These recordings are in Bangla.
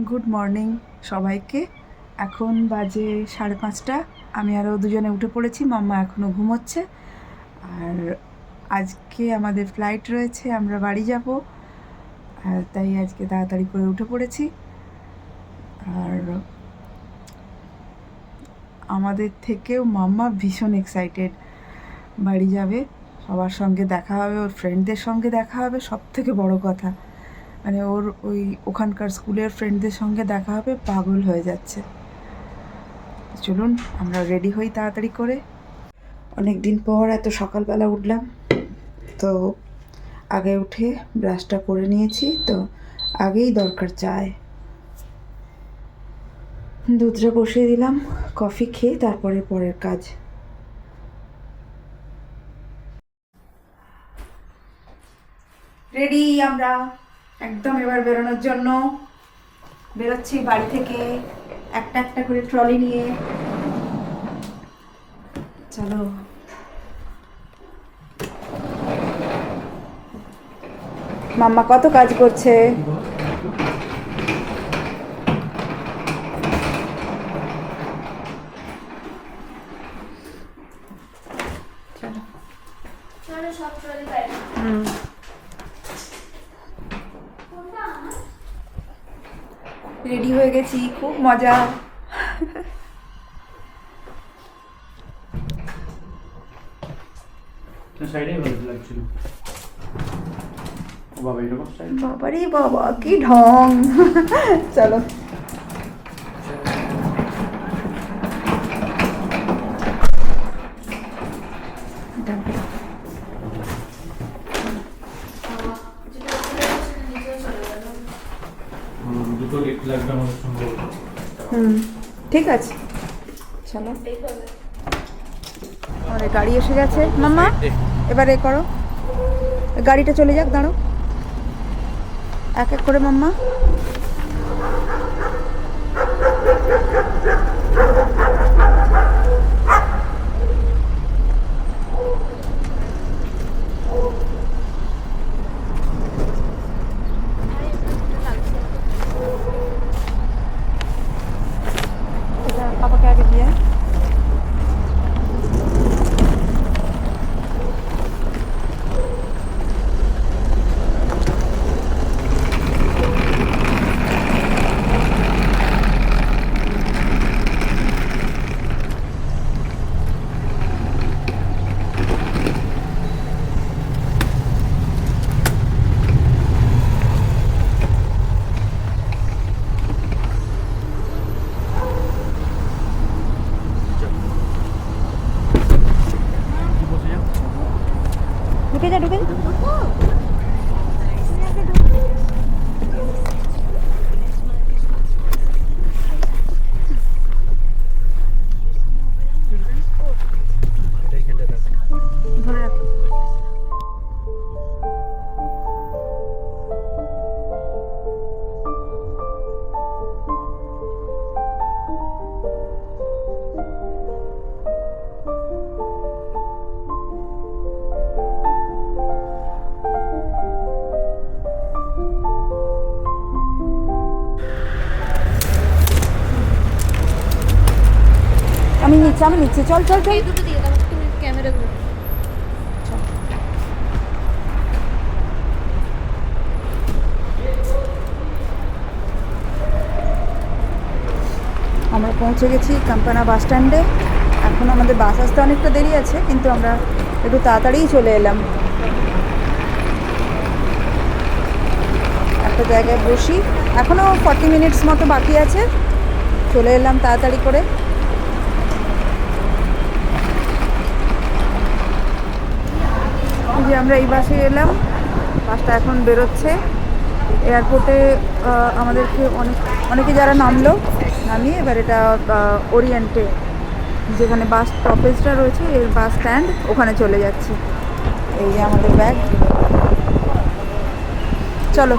গুড মর্নিং সবাইকে। এখন বাজে সাড়ে পাঁচটা। আমি আরও দুজনে উঠে পড়েছি, মাম্মা এখনও ঘুমোচ্ছে। আর আজকে আমাদের ফ্লাইট রয়েছে, আমরা বাড়ি যাব। আর তাই আজকে তাড়াতাড়ি করে উঠে পড়েছি। আর আমাদের থেকেও মাম্মা ভীষণ এক্সাইটেড বাড়ি যাবে, সবার সঙ্গে দেখা হবে, ওর ফ্রেন্ডদের সঙ্গে দেখা হবে সব থেকে বড় কথা। মানে ওর ওই ওখানকার স্কুলের ফ্রেন্ডদের সঙ্গে দেখা হবে, পাগল হয়ে যাচ্ছে। চলুন, আমরা রেডি হই তাড়াতাড়ি করে। অনেক দিন পর এত সকালবেলা উঠলাম, তো আগে উঠে ব্রাশটা করে নিয়েছি, তো আগেই দরকার চায়। দুধটা বসিয়ে দিলাম কফি খেয়ে তারপরে পরের কাজ। রেডি আমরা। একদম এবার বেরোনোর জন্য। বেরোচ্ছি বাড়ি থেকে। একটা একটা করে ট্রলি নিয়ে। চলো। মাম্মা কত কাজ করছে চলো চলো সব ট্রলি বাইরে হুম রেডি হয়ে গেছি খুব মজা। বাবা কি ঢং। চলো যেটা ছিল সেটা নিচেও চলে গেল দুটো লিফট লাগবে আমাদের সঙ্গে হুম ঠিক আছে। চলো। আমাদের গাড়ি এসে গেছে। মাম্মা, এবার করো। গাড়িটা চলে যাক দাঁড়ো এক এক করে, মাম্মা। আমি নিচ্ছি চল চল চল। দুটো দিয়ে দাও তুমি ক্যামেরাগুলো আমরা পৌঁছে গেছি কাম্পানা বাস স্ট্যান্ডে। এখন আমাদের বাস আসতে অনেকটা দেরি আছে কিন্তু আমরা একটু তাড়াতাড়িই চলে এলাম। একটা জায়গায় বসি। এখনও ফর্টি মিনিটস মতো বাকি আছে। চলে এলাম তাড়াতাড়ি করে। যে আমরা এই বাসে এলাম, বাসটা এখন বেরোচ্ছে। এয়ারপোর্টে আমাদেরকে অনেক, অনেকে যারা নামলো, নামিয়ে এবার এটা ওরিয়েন্টে, যেখানে বাস স্টপেজটা রয়েছে, এর বাস স্ট্যান্ড, ওখানে চলে যাচ্ছে। এই যে আমাদের ব্যাগ। চলো।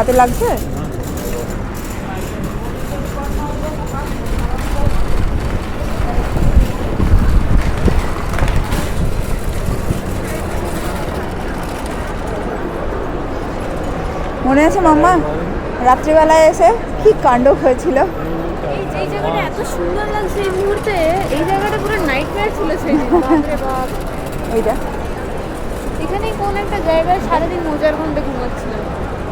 হাতে লাগছে? মনে আছে মাম্মা? রাত্রিবেলায় এসে কি কাণ্ড হয়েছিল? এই জায়গাটা এত সুন্দর লাগছে এই মুহূর্তে এই জায়গাটা পুরো নাইটমেয়ার ছিল সেই এইটা। এখানে কোন একটা জায়গায় সারাদিন মোজার ঘণ্টা ঘুমাচ্ছিলাম।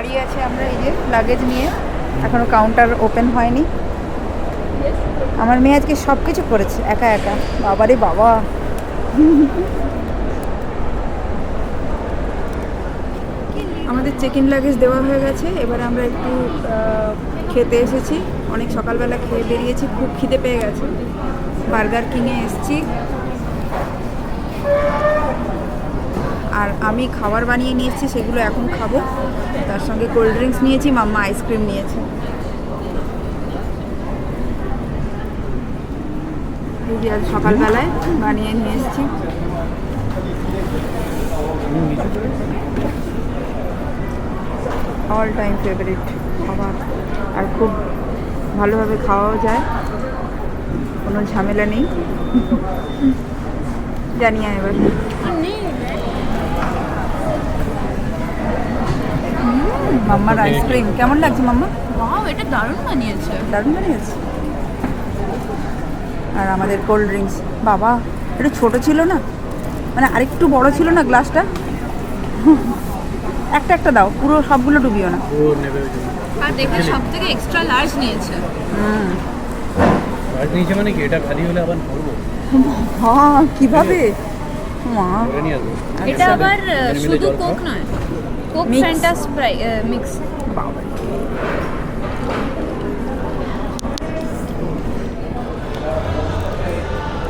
দাঁড়িয়ে আছে আমরা এই যে লাগেজ নিয়ে। এখনও কাউন্টার ওপেন হয়নি। আমার মেয়ে আজকে সব কিছু করেছে, একা একা। বাবারে বাবা। আমাদের চেক ইন লাগেজ দেওয়া হয়ে গেছে। এবারে আমরা একটু খেতে এসেছি। অনেক সকালবেলা খেয়ে বেরিয়েছি, খুব খিদে পেয়ে গেছে। বার্গার কিনে এসেছি। আর আমি খাবার বানিয়ে নিয়েছি সেগুলো এখন খাব। তার সঙ্গে কোল্ড ড্রিঙ্কস নিয়েছি, মাম্মা আইসক্রিম নিয়েছে। আজ সকালবেলায় বানিয়ে নিয়ে এসেছি। অল টাইম ফেভারিট খাবার। আর খুব ভালোভাবে খাওয়াও যায়। কোনো ঝামেলা নেই। জানি এবার। মাম্মার আইসক্রিম কেমন লাগছে মাম্মা? ওয়াও এটা দারুণ বানিয়েছে। দারুণ বানিয়েছে। আর আমাদের কোল্ড ড্রিঙ্কস বাবা এটা ছোট ছিল না? মানে আরেকটু বড় ছিল না গ্লাসটা? একটা একটা দাও। পুরো সবগুলো ডুবিও না। আর দেখে সব থেকে এক্সট্রা লার্জ নিয়েছে। হুম। আর নিচে মানে কি? এটা খালি হলে আবার ভরবো হ্যাঁ কীভাবে? মা। এটা আবার দুজনে মিলে শুধু কোক নয়। Coke Mix. Fanta Sprite mix বাবা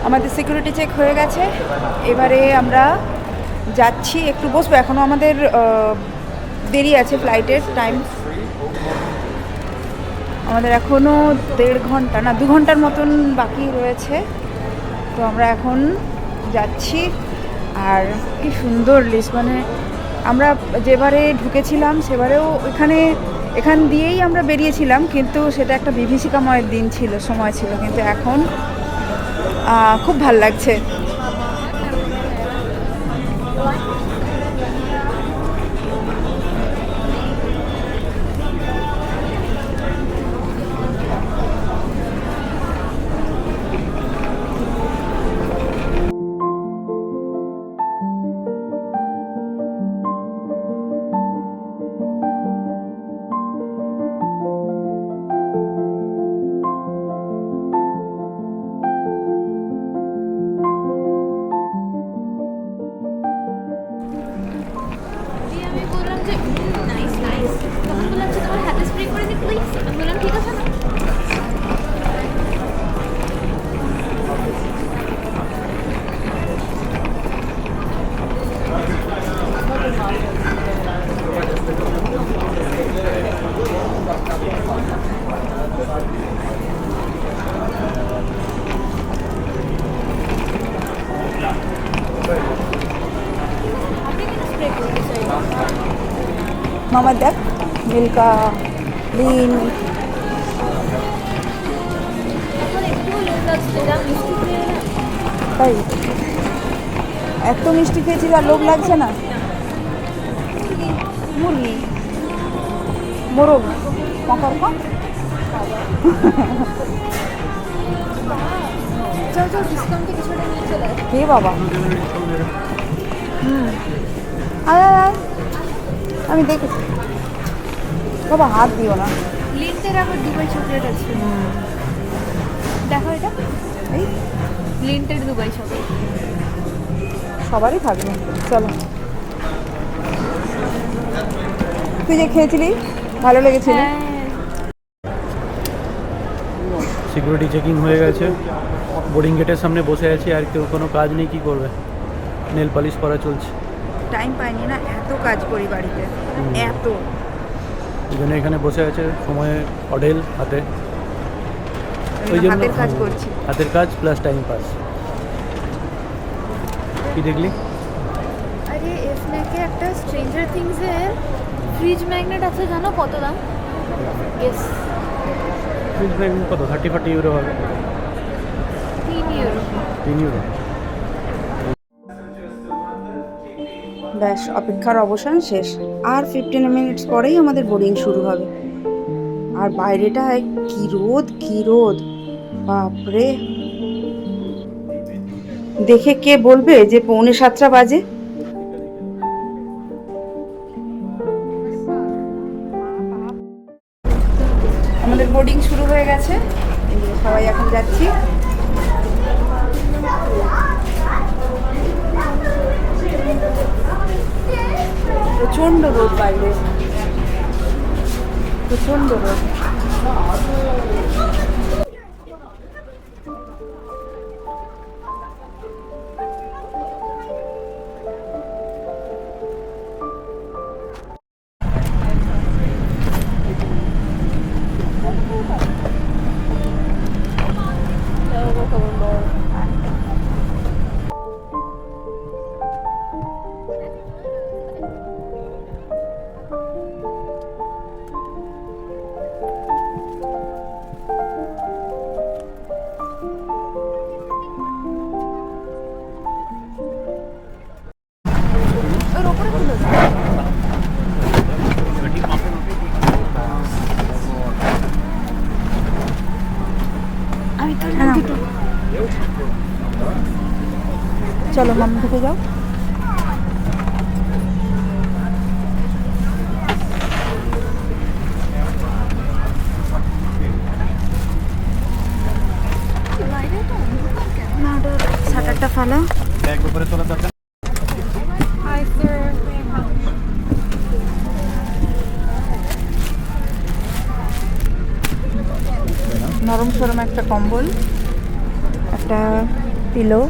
আমাদের সিকিউরিটি চেক হয়ে গেছে। এবারে আমরা যাচ্ছি একটু বসবো। এখনও আমাদের আহ, দেরি আছে ফ্লাইটের টাইম আমাদের এখনও দেড় ঘণ্টা না দু ঘণ্টার মতন বাকি রয়েছে। তো আমরা এখন যাচ্ছি। আর কি সুন্দর লিস্ট মানে আমরা যেবারে ঢুকেছিলাম, সেবারেও এখানে, এখান দিয়েই আমরা বেরিয়েছিলাম, কিন্তু সেটা একটা বিভীষিকাময়ের দিন ছিল, সময় ছিল, কিন্তু এখন খুব ভালো লাগছে। মামা দেখ মিল্কা লিন। এখন একটু লোক লাগছে যা মিষ্টি খেয়ে না তাই এত মিষ্টি খেয়েছি আর লোভ লাগছে না? মুরগি মোরগ মকর ক চল চল ডিসকাউন্টে কিছুটা নিয়ে চলে আয়। কে বাবা। হুম। আমি দেখেছি। বাবা হাত দিও না। লিন্টের আবার দুবাই চকলেট আছে। দেখো এটা। এই। লিন্টের দুবাই চকলেট সবারই থাকবে। চলো। তুই যে খেয়েছিলি ভালো লেগেছিল? হ্যাঁ। সিকিউরিটি চেকিং হয়ে গেছে। বোর্ডিং গেটের সামনে বসে আছি আর কেউ কোনো কাজ নেই কি করবে? নেল পালিশ করা চলছে। টাইম পাইনি না এত কাজ করি বাড়িতে। এত। জন্য এখানে বসে আছে সময়ে অডেল হাতে। ওই জন্য হাতের কাজ করছি। হাতের কাজ প্লাস টাইম পাস কি দেখলি? আরে এফনেকে একটা স্ট্রেঞ্জার থিংসের ফ্রিজ ম্যাগনেট আছে জানো কত দাম? ইয়েস ফ্রিজ ব্যাগ কত? থার্টি ফার্টি ইউরো হবে। তিন ইউরো তিন ইউরো ব্যাস, অপেক্ষার অবসান শেষ। আর ফিফটিন মিনিটস পরেই আমাদের বোর্ডিং শুরু হবে। আর বাইরেটায় কি রোদ কি রোদ। বাপরে। দেখে কে বলবে যে পৌনে সাতটা বাজে? চলো মাম থেকে যাও নরম সরম একটা কম্বল একটা পিলো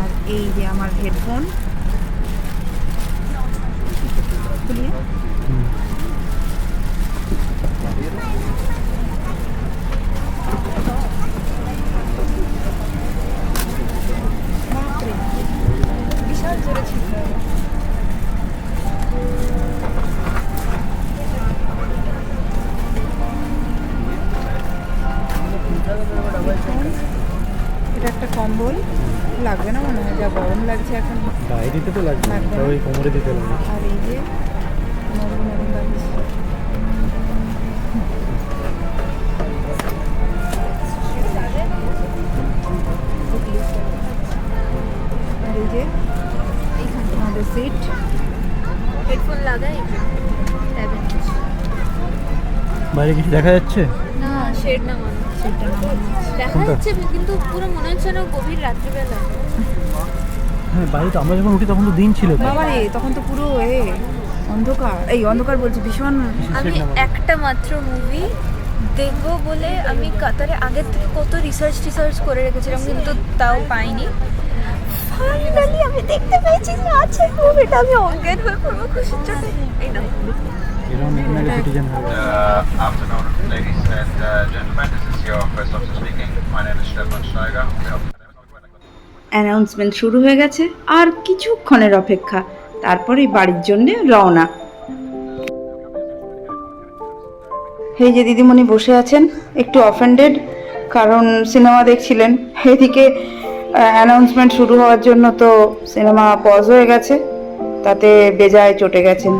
আর এই যে আমার হেডফোন খুলিয়ে। এটা একটা কম্বল। লাগবে না? মনে হয় যা গরম লাগছে এখন। দিতে তো লাগবে না। ওই কোমরে দিতে লাগবে। আর এই যে নরম নরম লাগছে। আর এই যে আমাদের সিট হেডফোন লাগাই বাইরে কিছু দেখা যাচ্ছে? না শেড নামানো আছে। দেখা যাচ্ছে কিন্তু পুরো মনে হচ্ছে না গভীর রাত্রিবেলা। হ্যাঁ বাইরে তো আমরা যখন উঠি তখন তো দিন ছিল তো বাবা রে তখন তো পুরো এ অন্ধকার। এই অন্ধকার বলছি ভীষণ আমি একটা মাত্র মুভি দেখব বলে আমি কাতারে আগের থেকে কত রিসার্চ টিসার্চ করে রেখেছিলাম কিন্তু তাও পাইনি। ফাইনালি আমি দেখতে পেয়েছি যে আছে মুভিটা আমি অজ্ঞান হয়ে পড়ব খুশির চোটে এই না এরকম এখানে সিটিজেন হবে Uh, অ্যানাউন্সমেন্ট শুরু হয়ে গেছে, আর কিছুক্ষণের অপেক্ষা, তারপরেই বাড়ির জন্য রওনা। এই যে দিদিমণি বসে আছেন, একটু অফেন্ডেড কারণ সিনেমা দেখছিলেন। এদিকে অ্যানাউন্সমেন্ট শুরু হওয়ার জন্য তো সিনেমা পজ হয়ে গেছে, তাতে বেজায় চটে গেছেন।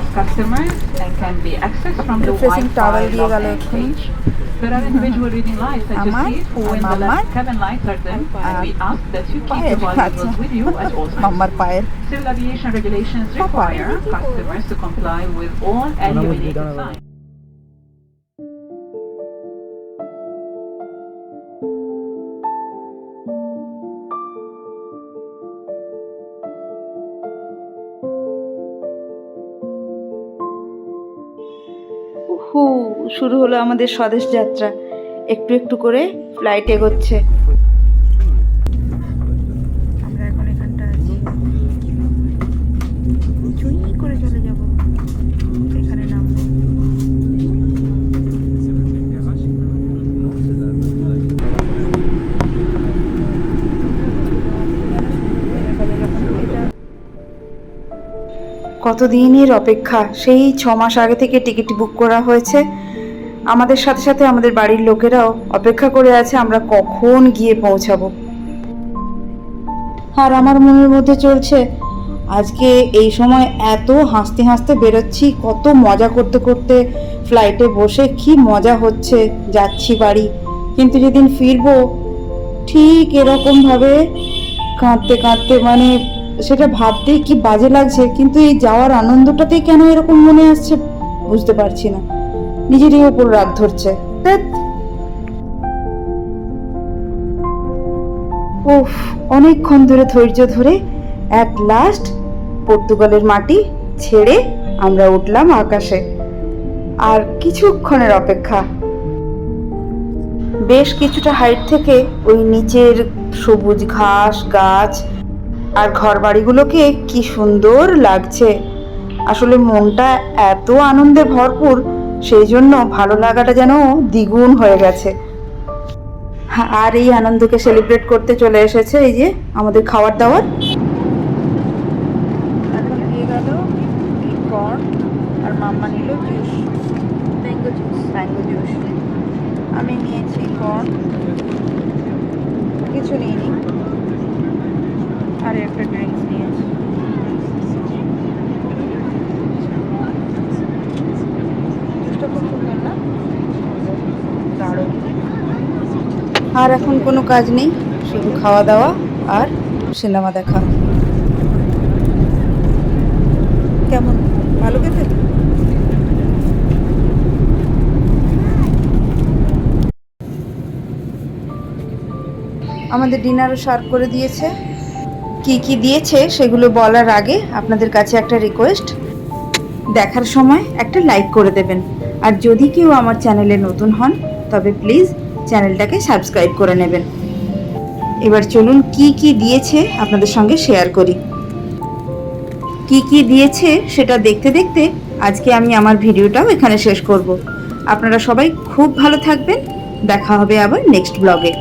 plus customers and can be accessed from the Wi-Fi login page. There are individual reading lights that you see for when the last seven lights are dim and we ask that you keep your valuables with you at all times. Civil aviation regulations require customers to comply with all elevated signs. শুরু হলো আমাদের স্বদেশ যাত্রা। একটু একটু করে ফ্লাইট এগোচ্ছে। আমরা এখন এখানটা আছি। চুই করে চলে যাব। এখানে নামবো। কতদিনের অপেক্ষা? সেই ছ মাস আগে থেকে টিকিট বুক করা হয়েছে। আমাদের সাথে সাথে আমাদের বাড়ির লোকেরাও অপেক্ষা করে আছে আমরা কখন গিয়ে পৌঁছাবো। আর আমার মনের মধ্যে চলছে, আজকে এই সময় এত হাসতে হাসতে বেরোচ্ছি, কত মজা করতে করতে ফ্লাইটে বসে কি মজা হচ্ছে, যাচ্ছি বাড়ি। কিন্তু যেদিন ফিরবো, ঠিক এরকমভাবে কাঁদতে কাঁদতে মানে সেটা ভাবতেই কি বাজে লাগছে, কিন্তু এই যাওয়ার আনন্দটাতেই কেন এরকম মনে আসছে বুঝতে পারছি না। নিজেরই ওপর রাগ ধরছে। উফ, অনেকক্ষণ ধরে ধৈর্য ধরে অ্যাট লাস্ট পর্তুগালের মাটি ছেড়ে আমরা উঠলাম আকাশে। আর কিছুক্ষণের অপেক্ষা। বেশ কিছুটা হাইট থেকে ওই নিচের সবুজ ঘাস, গাছ আর ঘর বাড়িগুলোকে কি সুন্দর লাগছে। আসলে মনটা এত আনন্দে ভরপুর সেই জন্য ভালো লাগাটা যেন দ্বিগুণ হয়ে গেছে। হ্যাঁ, আর এই আনন্দকে সেলিব্রেট করতে চলে এসেছে এই যে আমাদের খাওয়ার দাওয়ার। এখন দিয়ে গেল আর মাম্মা নিল juice. Mango juice mango juice আমি নিয়েছি কর্ন। কিছু নিইনি। আর একটা ড্রিঙ্কস নিয়েছি জুসটা খুব সুন্দর না দারুণ আর এখন কোনো কাজ নেই, শুধু খাওয়া দাওয়া আর সিনেমা দেখা। কেমন? ভালো খেতে আমাদের ডিনারও সার্ভ করে দিয়েছে। কি কি দিয়েছে সেগুলো বলার আগে আপনাদের কাছে একটা রিকোয়েস্ট দেখার সময় একটা লাইক করে দেবেন। আর যদি কেউ আমার চ্যানেলে নতুন হন, তবে প্লিজ চ্যানেলটাকে সাবস্ক্রাইব করে নেবেন। এবার চলুন কি কি দিয়েছে আপনাদের সঙ্গে শেয়ার করি। কি কি দিয়েছে সেটা দেখতে দেখতে আজকে আমি আমার ভিডিওটাও এখানে শেষ করব। আপনারা সবাই খুব ভালো থাকবেন। দেখা হবে আবার নেক্সট ব্লগে।